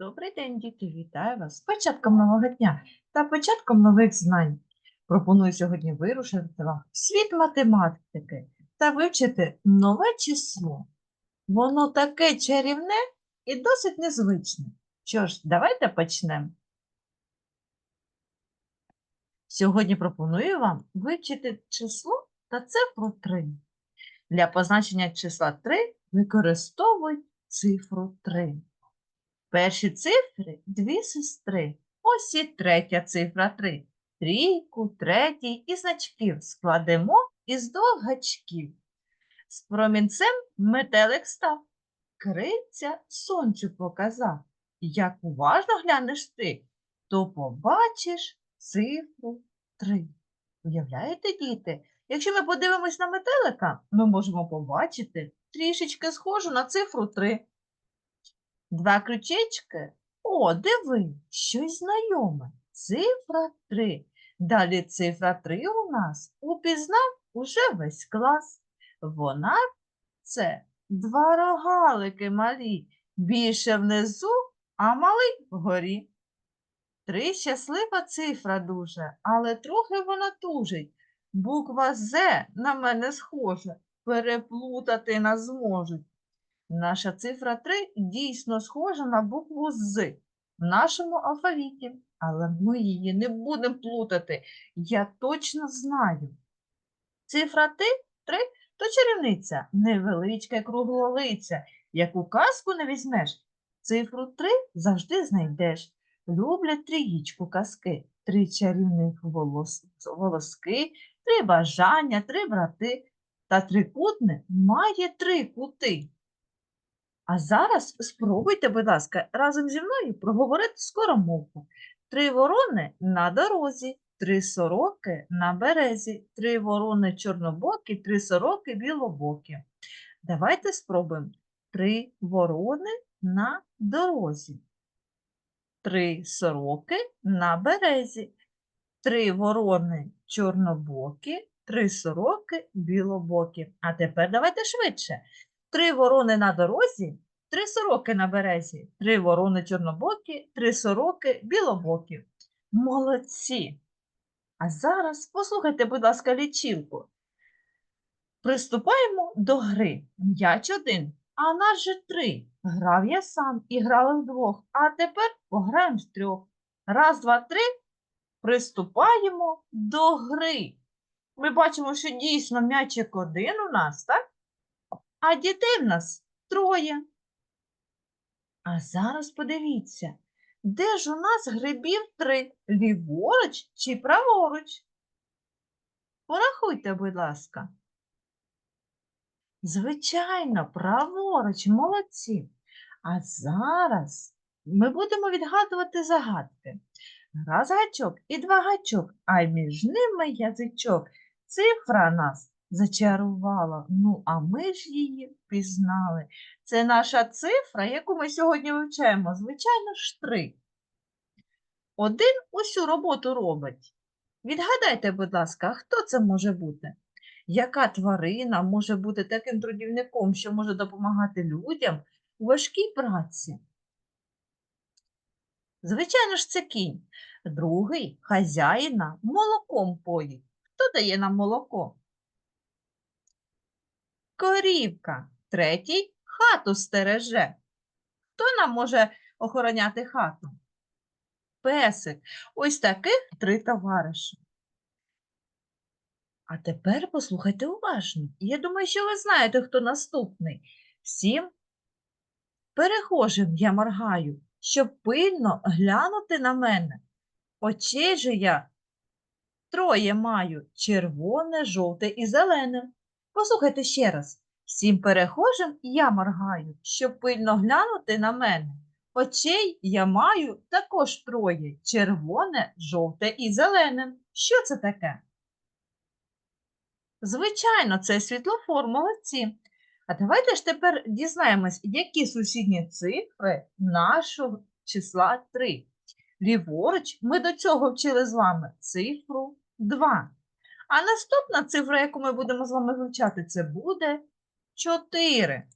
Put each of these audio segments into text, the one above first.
Добрий день, діти! Вітаю вас з початком нового дня та початком нових знань. Пропоную сьогодні вирушити вам в світ математики та вивчити нове число. Воно таке чарівне і досить незвичне. Що ж, давайте почнемо. Сьогодні пропоную вам вивчити число та цифру 3. Для позначення числа 3 використовують цифру 3. Перші цифри дві сестри. Ось і третя цифра 3. Трійку, третій і значків складемо із двох гачків. З промінцем метелик став. Криця сонцю показав. Як уважно глянеш ти, то побачиш цифру 3. Уявляєте, діти? Якщо ми подивимось на метелика, ми можемо побачити трішечки схожу на цифру 3. Два крючечки. О, диви, щось знайоме. Цифра 3. Далі цифра 3 у нас упізнав уже весь клас. Вона це два рогалики малі, більше внизу, а малий вгорі. Три щаслива цифра дуже, але трохи вона тужить. Буква З на мене схожа, переплутати нас зможуть. Наша цифра 3 дійсно схожа на букву З в нашому алфавіті, але ми її не будемо плутати. Я точно знаю. Цифра 3 то чарівниця, невеличка і круглолиця. Яку казку не візьмеш, цифру 3 завжди знайдеш. Люблять трієчку казки, три чарівних волос... волоски, три бажання, три брати. Та трикутник має три кути. А зараз спробуйте, будь ласка, разом зі мною проговорити скоромовку. Три ворони на дорозі, три сороки на березі, три ворони чорнобокі, три сороки білобокі. Давайте спробуємо. Три ворони на дорозі, три сороки на березі, три ворони чорнобокі, три сороки білобокі. А тепер давайте швидше. Три ворони на дорозі, три сороки на березі, три ворони чорнобокі, три сороки білобокі. Молодці! А зараз послухайте, будь ласка, лічилку. Приступаємо до гри. М'яч один, а нас же три. Грав я сам і грали вдвох, а тепер пограємо з трьох. Раз, два, три. Приступаємо до гри. Ми бачимо, що дійсно м'ячик один у нас, так? А дітей в нас троє. А зараз подивіться, де ж у нас грибів три? Ліворуч чи праворуч? Порахуйте, будь ласка. Звичайно, праворуч, молодці. А зараз ми будемо відгадувати загадки. Раз гачок і два гачок, а між ними язичок. Цифра нас зачарувала. Ну, а ми ж її впізнали. Це наша цифра, яку ми сьогодні вивчаємо, звичайно, ж три. Один усю роботу робить. Відгадайте, будь ласка, хто це може бути? Яка тварина може бути таким трудівником, що може допомагати людям у важкій праці? Звичайно ж, це кінь. Другий хазяїна молоком поїть. Хто дає нам молоко? Корівка. Третій хату стереже. Хто нам може охороняти хату? Песик. Ось таких три товариші. А тепер послухайте уважно. Я думаю, що ви знаєте, хто наступний. Всім перехожим я моргаю, щоб пильно глянути на мене. Очей же я троє маю червоне, жовте і зелене. Послухайте ще раз. Всім перехожим я моргаю, щоб пильно глянути на мене. Очей я маю також троє червоне, жовте і зелене. Що це таке? Звичайно, це світлофор, молодці. А давайте ж тепер дізнаємось, які сусідні цифри нашого числа 3. Ліворуч ми до цього вчили з вами цифру 2. А наступна цифра, яку ми будемо з вами вивчати, це буде 4.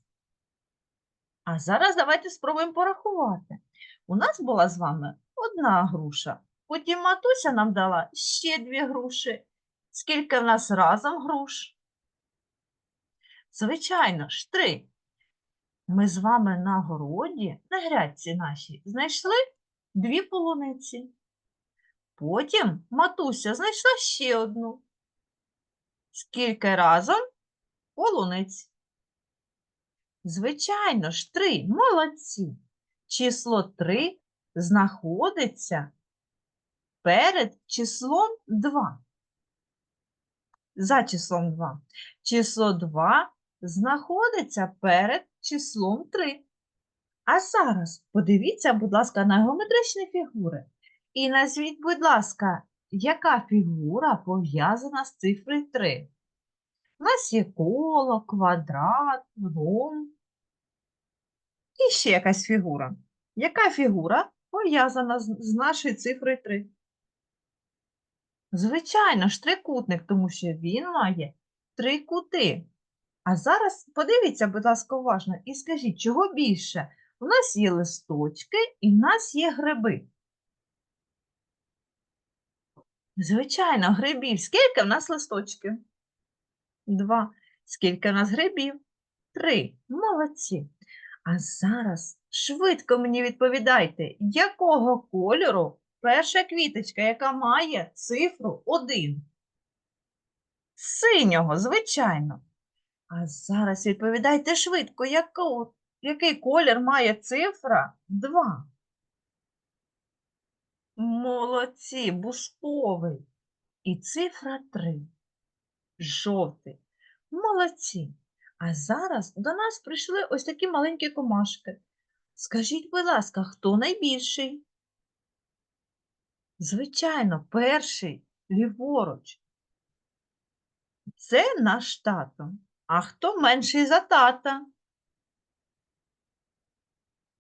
А зараз давайте спробуємо порахувати. У нас була з вами одна груша. Потім матуся нам дала ще дві груші. Скільки в нас разом груш? Звичайно ж, три. Ми з вами на городі, на грядці нашій, знайшли дві полуниці. Потім матуся знайшла ще одну. Скільки разом полуниць? Звичайно ж, три. Молодці. Число три знаходиться перед числом 2. За числом 2. Число 2 знаходиться перед числом 3. А зараз подивіться, будь ласка, на геометричні фігури. І назвіть, будь ласка, яка фігура пов'язана з цифрою 3? У нас є коло, квадрат, ромб. І ще якась фігура. Яка фігура пов'язана з нашою цифрою 3? Звичайно ж, трикутник, тому що він має три кути. А зараз подивіться, будь ласка, уважно і скажіть, чого більше? У нас є листочки і в нас є гриби. Звичайно, грибів. Скільки в нас листочків? Два. Скільки в нас грибів? Три. Молодці. А зараз швидко мені відповідайте, якого кольору перша квіточка, яка має цифру 1? Синього, звичайно. А зараз відповідайте швидко, яко- який колір має цифра 2? Молодці, бусковий. І цифра 3. Жовтий. Молодці. А зараз до нас прийшли ось такі маленькі комашки. Скажіть, будь ласка, хто найбільший? Звичайно, перший ліворуч. Це наш тато. А хто менший за тата?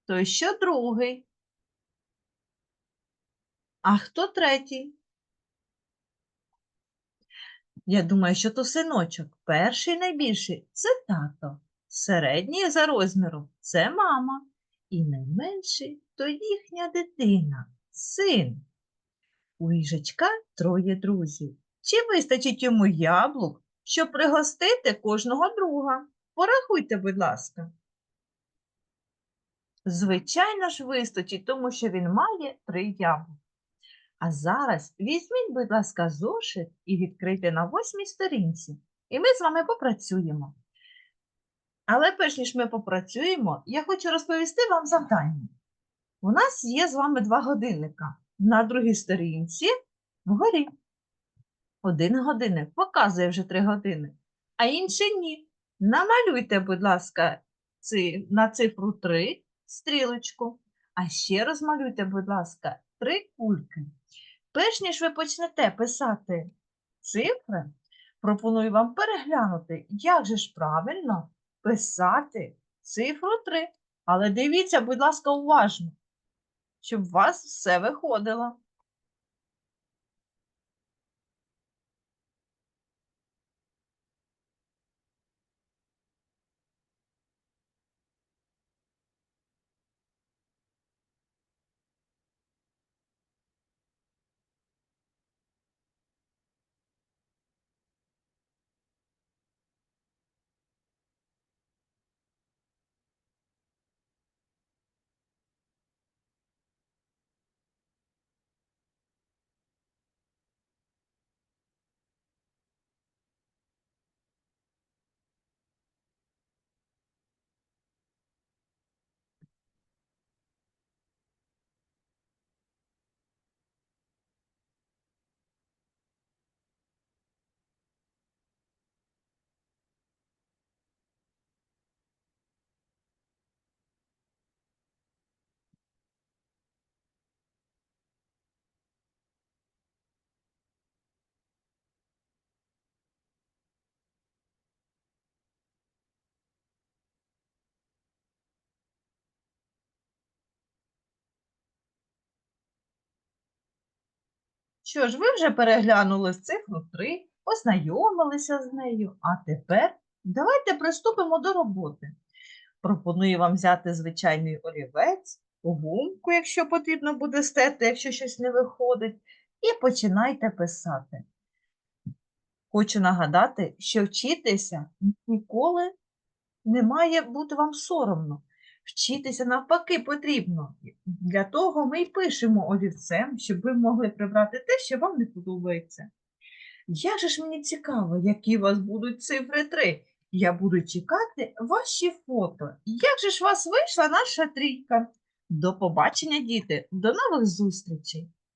Той що другий. А хто третій? Я думаю, що то синочок. Перший найбільший це тато. Середній за розміром це мама. І найменший то їхня дитина, син. У їжачка троє друзів. Чи вистачить йому яблук, щоб пригостити кожного друга? Порахуйте, будь ласка. Звичайно ж, вистачить, тому що він має три яблука. А зараз візьміть, будь ласка, зошит і відкрийте на восьмій сторінці. І ми з вами попрацюємо. Але перш ніж ми попрацюємо, я хочу розповісти вам завдання. У нас є з вами два годинника. На другій сторінці вгорі. Один годинник показує вже три години, а інший ні. Намалюйте, будь ласка, на цифру 3 стрілочку. А ще розмалюйте, будь ласка, три кульки. Перш ніж ви почнете писати цифри, пропоную вам переглянути, як же ж правильно писати цифру 3. Але дивіться, будь ласка, уважно, щоб у вас все виходило. Що ж, ви вже переглянули цифру 3, ознайомилися з нею, а тепер давайте приступимо до роботи. Пропоную вам взяти звичайний олівець гумку, якщо потрібно буде стерти, якщо щось не виходить, і починайте писати. Хочу нагадати, що вчитися ніколи не має бути вам соромно. Вчитися навпаки потрібно. Для того ми й пишемо олівцем, щоб ви могли прибрати те, що вам не подобається. Як же ж мені цікаво, які у вас будуть цифри 3. Я буду чекати ваші фото. Як же ж у вас вийшла наша трійка? До побачення, діти, до нових зустрічей!